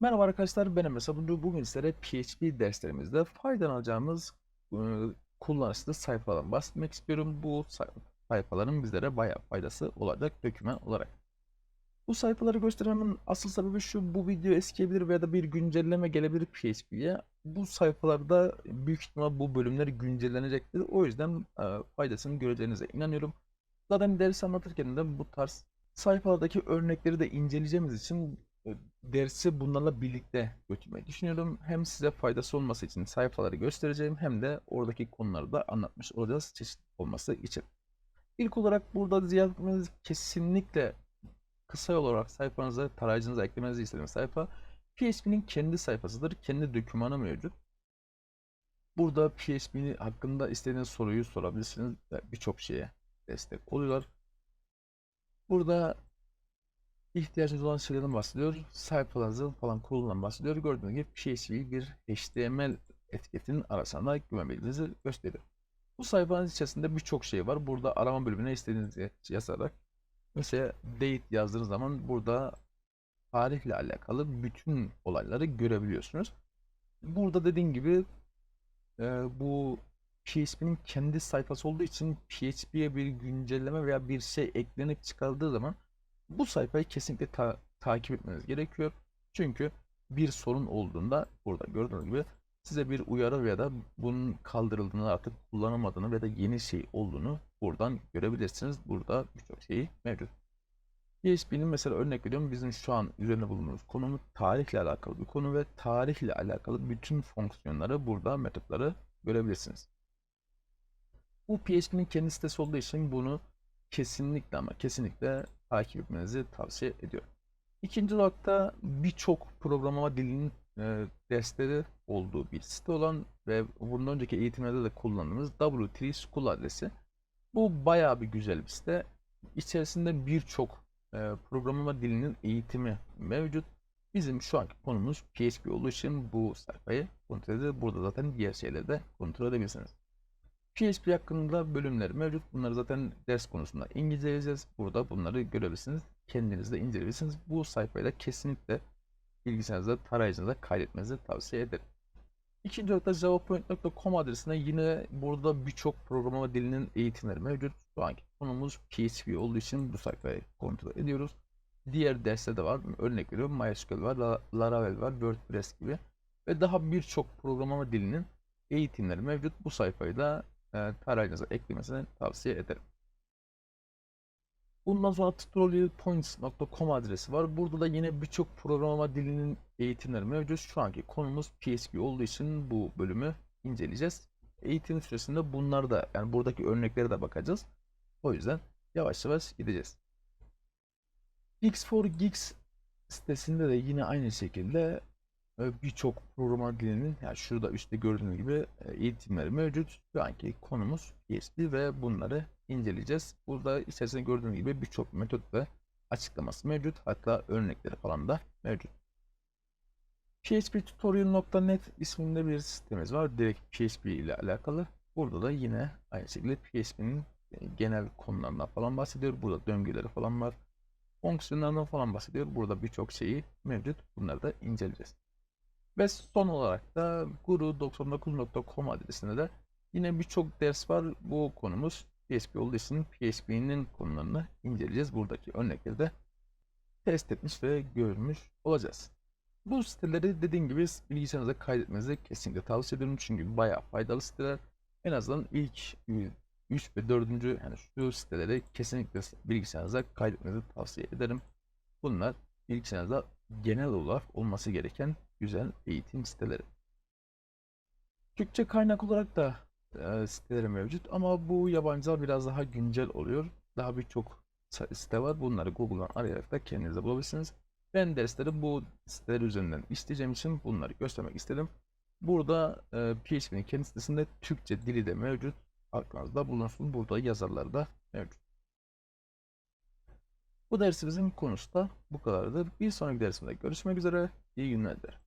Merhaba arkadaşlar, ben Emre Sabuncu. Bugün sizlere PHP derslerimizde faydalanacağımız e, kullanışlı sayfalardan bahsetmek istiyorum. Bu say- sayfaların bizlere bayağı faydası olacak doküman olarak. Bu sayfaları göstermemin asıl sebebi şu, bu video eskiyebilir veya da bir güncelleme gelebilir PHP'ye. Bu sayfalarda büyük ihtimal bu bölümler güncellenecektir. O yüzden e, faydasını göreceğinize inanıyorum. Zaten ders anlatırken de bu tarz sayfalardaki örnekleri de inceleyeceğimiz için dersi bunlarla birlikte götürmeyi düşünüyorum. Hem size faydası olması için sayfaları göstereceğim hem de oradaki konuları da anlatmış olacağız çeşitli olması için. İlk olarak burada ziyaret etmeniz kesinlikle kısa yol olarak sayfanıza, tarayıcınıza eklemenizi istediğim sayfa PHP'nin kendi sayfasıdır. Kendi dokümanı mevcut. Burada PHP hakkında istediğiniz soruyu sorabilirsiniz. Birçok şeye destek oluyorlar. Burada ihtiyacınız olan şeylerden bahsediyor. Sayfalarınızın falan kurulundan bahsediyor. Gördüğünüz gibi PHP bir HTML etiketinin arasında güvenmediğinizi gösteriyor. Bu sayfanın içerisinde birçok şey var. Burada arama bölümüne istediğinizi yazarak mesela date yazdığınız zaman burada tarihle alakalı bütün olayları görebiliyorsunuz. Burada dediğim gibi e, bu PHP'nin kendi sayfası olduğu için PHP'ye bir güncelleme veya bir şey eklenip çıkardığı zaman bu sayfayı kesinlikle ta- takip etmeniz gerekiyor. Çünkü bir sorun olduğunda burada gördüğünüz gibi size bir uyarı veya da bunun kaldırıldığını artık kullanamadığını veya da yeni şey olduğunu buradan görebilirsiniz. Burada birçok şeyi mevcut. PHP'nin mesela örnek veriyorum bizim şu an üzerine bulunduğumuz konumuz tarihle alakalı bir konu ve tarihle alakalı bütün fonksiyonları burada metotları görebilirsiniz. Bu PHP'nin kendi sitesi olduğu için bunu kesinlikle ama kesinlikle takip etmenizi tavsiye ediyorum. İkinci nokta birçok programlama dilinin e, dersleri olduğu bir site olan ve bundan önceki eğitimlerde de kullandığımız W3 School adresi. Bu bayağı bir güzel bir site. İçerisinde birçok e, programlama dilinin eğitimi mevcut. Bizim şu anki konumuz PHP olduğu için bu sayfayı kontrol edip burada zaten diğer şeyleri de kontrol edebilirsiniz. PHP hakkında bölümler mevcut. Bunları zaten ders konusunda İngilizce yazacağız. Burada bunları görebilirsiniz. Kendiniz de inceleyebilirsiniz. Bu sayfayı da kesinlikle bilgisayarınızda, tarayıcınıza kaydetmenizi tavsiye ederim. İkinci nokta javapoint.com adresine yine burada birçok programlama dilinin eğitimleri mevcut. Şu anki konumuz PHP olduğu için bu sayfayı kontrol ediyoruz. Diğer dersler de var. Örnek veriyorum MySQL var, La- Laravel var, WordPress gibi. Ve daha birçok programlama dilinin eğitimleri mevcut. Bu sayfayı da e, tarayıcınıza eklemesini tavsiye ederim. Bundan sonra tutorialpoints.com adresi var. Burada da yine birçok programlama dilinin eğitimleri mevcut. Şu anki konumuz PHP olduğu için bu bölümü inceleyeceğiz. Eğitim süresinde bunlar da yani buradaki örneklere de bakacağız. O yüzden yavaş yavaş gideceğiz. Geeks4Geeks sitesinde de yine aynı şekilde birçok programa dilinin yani şurada üstte gördüğünüz gibi e, eğitimleri mevcut. Şu anki konumuz PHP ve bunları inceleyeceğiz. Burada içerisinde gördüğünüz gibi birçok metot ve açıklaması mevcut. Hatta örnekleri falan da mevcut. phptutorial.net isminde bir sitemiz var. Direkt PHP ile alakalı. Burada da yine aynı şekilde PHP'nin genel konularından falan bahsediyor. Burada döngüleri falan var. Fonksiyonlarından falan bahsediyor. Burada birçok şeyi mevcut. Bunları da inceleyeceğiz. Ve son olarak da guru99.com adresinde de yine birçok ders var. Bu konumuz PHP olduğu için PHP'nin konularını inceleyeceğiz. Buradaki örnekleri de test etmiş ve görmüş olacağız. Bu siteleri dediğim gibi bilgisayarınıza kaydetmenizi kesinlikle tavsiye ediyorum. Çünkü bayağı faydalı siteler. En azından ilk 3 ve 4. yani şu siteleri kesinlikle bilgisayarınıza kaydetmenizi tavsiye ederim. Bunlar bilgisayarınızda genel olarak olması gereken güzel eğitim siteleri. Türkçe kaynak olarak da e, siteleri mevcut ama bu yabancılar biraz daha güncel oluyor. Daha birçok site var. Bunları Google'dan arayarak da kendinize bulabilirsiniz. Ben dersleri bu siteler üzerinden isteyeceğim için bunları göstermek istedim. Burada e, PHP'nin kendi sitesinde Türkçe dili de mevcut. Aklınızda bulunsun. Burada yazarlar da mevcut. Bu dersimizin konusu da bu kadardır. Bir sonraki dersimde görüşmek üzere. İyi günler dilerim.